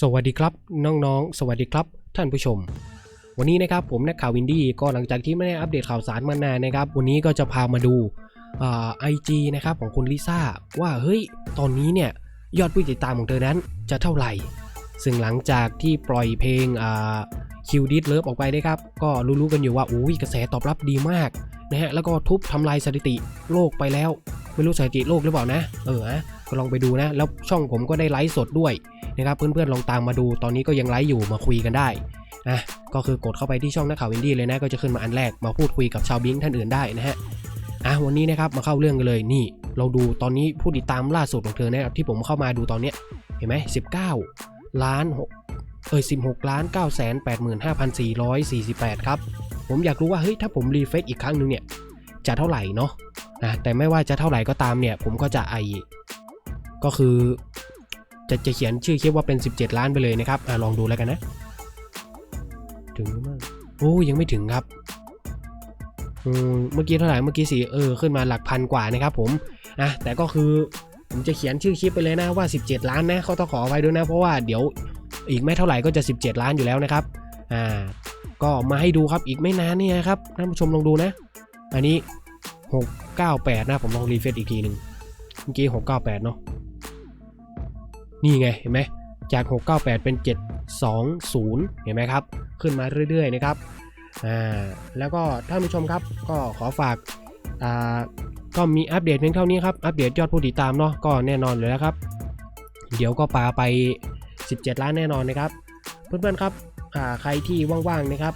สวัสดีครับน้องๆ สวัสดีครับ ท่านผู้ชม วันนี้นะครับผมนักข่าววินดี้ก็หลังจากที่ไม่ได้อัปเดตข่าวสารมานานนะครับ วันนี้ก็จะพามาดูไอจีนะครับของคุณลิซ่าว่าเฮ้ยตอนนี้เนี่ยยอดผู้ติดตามของเธอนั้นจะเท่าไหร่ ซึ่งหลังจากที่ปล่อยเพลงคิวดิสเลิฟออกไปนะครับ ก็รู้ๆกันอยู่ว่าอุ้ยกระแสตอบรับดีมากนะฮะแล้วก็ทุบทำลายสถิติโลกไปแล้ว ไม่รู้สถิติโลกหรือเปล่านะ เออนะก็ลองไปดูนะ แล้วช่องผมก็ได้ไลฟ์สดด้วย นะครับเพื่อนๆลองตามมาดู ตอนนี้ก็ยังไลฟ์อยู่มาคุยกันได้นะก็คือกดเข้าไปที่ช่องนักข่าววินดี้เลยนะก็จะขึ้นมาอันแรกมาพูดคุยกับชาวบิงท่านอื่นได้นะฮะอะวันนี้นะครับมาเข้าเรื่องกันเลยนี่ เราดูตอนนี้ผู้ติดตามล่าสุดของเธอนะครับที่ผมเข้ามาดูตอนเนี้ยเห็นไหม19ล้าน6เอ้ย16ล้าน9แสน85,448 ครับ ผมอยากรู้ว่าเฮ้ยถ้าผมรีเฟซอีกครั้งหนึงเนี่ย จะเท่าไหร่เนาะนะแต่ไม่ว่าจะเท่าไหร่ก็ตามเนี่ย ผมก็จะไอก็คือ จะจะเขียนชื่อคลิปว่าเป็น 17 ล้านไปเลยนะครับอลองดูแล้วกันนะ ถึงหรือไม่โอ้ยังไม่ถึงครับเมื่อกี้เท่าไหร่เมื่อกี้สี่เออขึ้นมาหลักพันกว่านะครับผมอะแต่ก็คือผมจะเขียนชื่อคลิปไปเลยนะว่า 17 ล้านนะเขาต้องขอไว้ด้วยนะ เพราะว่าเดี๋ยวอีกไม่เท่าไหร่ก็จะ 17 ล้านอยู่แล้วนะครับอ่าก็มาให้ดูครับอีกไม่นานนี่ยครับท่านผู้ชมลองดูนะ อันนี้ 698 นะผมลองรีเฟซอีกทีหนึ่งเมื่อกี้698 เนาะ นี่ไงเห็นไหมจาก 698 เป็น 720 เห็นไหมครับ ขึ้นมาเรื่อยๆนะครับอ่าแล้วก็ท่านผู้ชมครับก็ขอฝากอ่าก็มีอัปเดตเพียงเท่านี้ครับ อัปเดตยอดผู้ติดตามเนาะก็แน่นอนเลยแล้วครับ เดี๋ยวก็ปาไป 17 ล้านแน่นอนนะครับ เพื่อนๆครับอ่าใครที่ว่างๆนะครับ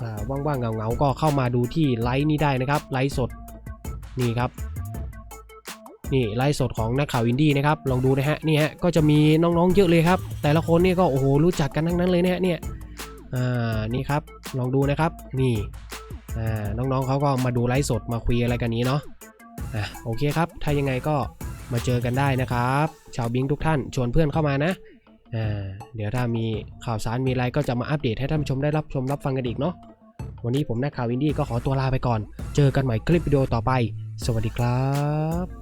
อ่าว่างๆเงาๆก็เข้ามาดูที่ไลฟ์นี้ได้นะครับไลฟ์สดนี่ครับ นี่ไลฟ์สดของนักข่าวอินดี้นะครับลองดูนะฮะนี่ฮะก็จะมีน้องๆเยอะเลยครับ แต่ละคนนี่ก็โอ้โหรู้จักกันทั้งนั้นเลยนะฮะเนี่ยอ่านี่ครับลองดูนะครับนี่อ่าน้องๆเขาก็มาดูไลฟ์สดมาคุยอะไรกันนี้เนาะอะโอเคครับ ถ้ายังไงก็มาเจอกันได้นะครับ ชาวบิงทุกท่านชวนเพื่อนเข้ามานะอ่าเดี๋ยวถ้ามีข่าวสารมีอะไรก็จะมาอัปเดตให้ท่านผู้ชมได้รับชมรับฟังกันอีกเนาะวันนี้ผมนักข่าวอินดี้ก็ขอตัวลาไปก่อน เจอกันใหม่คลิปวิดีโอต่อไป สวัสดีครับ